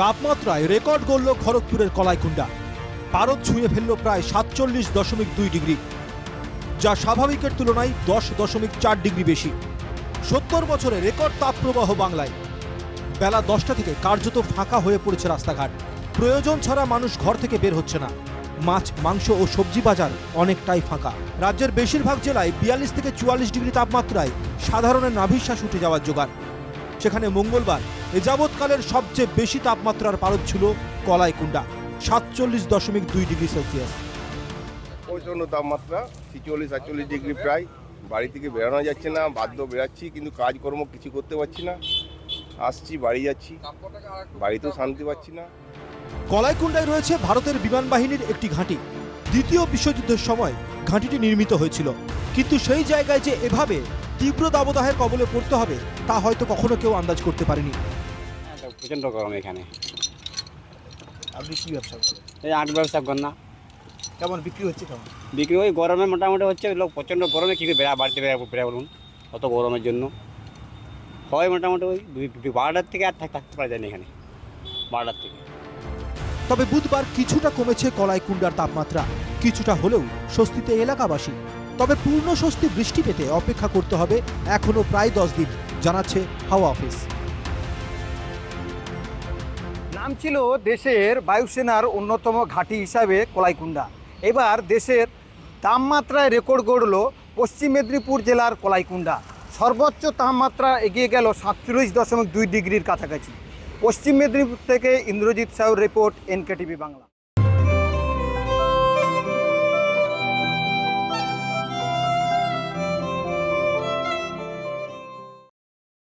তাপমাত্রায় রেকর্ড গড়ল খড়গপুরের কলাইকুণ্ডা। পারদ ছুঁয়ে ফেলল প্রায় সাতচল্লিশ দশমিক দুই ডিগ্রি, যা স্বাভাবিকের তুলনায় দশ দশমিক চার ডিগ্রি বেশি। সত্তর বছরে রেকর্ড তাপপ্রবাহ বাংলায়। বেলা দশটা থেকে কার্যত ফাঁকা হয়ে পড়েছে রাস্তাঘাট। প্রয়োজন ছাড়া মানুষ ঘর থেকে বের হচ্ছে না। মাছ, মাংস ও সবজি বাজার অনেকটাই ফাঁকা। রাজ্যের বেশিরভাগ জেলায় বিয়াল্লিশ থেকে চুয়াল্লিশ ডিগ্রি তাপমাত্রায় সাধারণের নাভিশ্বাস উঠে যাওয়ার জোগাড় সেখানে মঙ্গলবার এ যাবৎকালের সবচেয়ে বেশি তাপমাত্রার পারদ ছিল কলাইকুণ্ডা সাতচল্লিশ দশমিক দুই ডিগ্রি সেলসিয়াস। প্রচণ্ড তাপমাত্রা ছিচল্লিশ আটচল্লিশ ডিগ্রি প্রায়। বাড়ি থেকে বেরোনো যাচ্ছে না বাধ্য বেরাচ্ছি কিন্তু কাজকর্ম কিছু করতে পারছি না। আসছি বাড়ি যাচ্ছি বাড়িতেও শান্তি পাচ্ছি না। কলাইকুণ্ডায় রয়েছে ভারতের বিমান বাহিনীর একটি ঘাঁটি। দ্বিতীয় বিশ্বযুদ্ধের সময় ঘাঁটিটি নির্মিত হয়েছিল। কিন্তু সেই জায়গায় যে এভাবে তীব্র দাবদাহের কবলে পড়তে হবে তা হয়তো কখনো কেউ আন্দাজ করতে পারেনি। প্রচণ্ড গরম এখানে। আপনি কি ব্যবসা করেন? এই আট ব্যবসা কর না কেমন বিক্রি হচ্ছে কেমন? বিক্রি ওই গরমে মোটামুটি হচ্ছে লোক প্রচণ্ড গরমে কী করে বেড়া বাড়িতে বেড়া বেড়া বলুন অত গরমের জন্য। হয় মোটামুটি ওই দুই বারোটার থেকে আর থাক- থাকতে পারা যায় না এখানে বারোটার থেকে। তবে বুধবার কিছুটা কমেছে কলাই কলাইকুণ্ডার তাপমাত্রা। কিছুটা হলেও স্বস্তিতে এলাকাবাসী। তবে পূর্ণ স্বস্তি বৃষ্টি পেতে অপেক্ষা করতে হবে এখনও প্রায় দশ দিন। জানাচ্ছে হাওয়া অফিস। নাম ছিল দেশের বায়ুসেনার অন্যতম ঘাঁটি হিসাবে কলাইকুণ্ডা। এবার দেশের তাপমাত্রায় রেকর্ড গড়ল পশ্চিম মেদিনীপুর জেলার কলাইকুণ্ডা। সর্বোচ্চ তাপমাত্রা এগিয়ে গেল সাতচল্লিশ দশমিক দুই ডিগ্রির কাছাকাছি। পশ্চিম মেদিনীপুর থেকে ইন্দ্রজিৎ সাউর রিপোর্ট, এনকেটিভি বাংলা।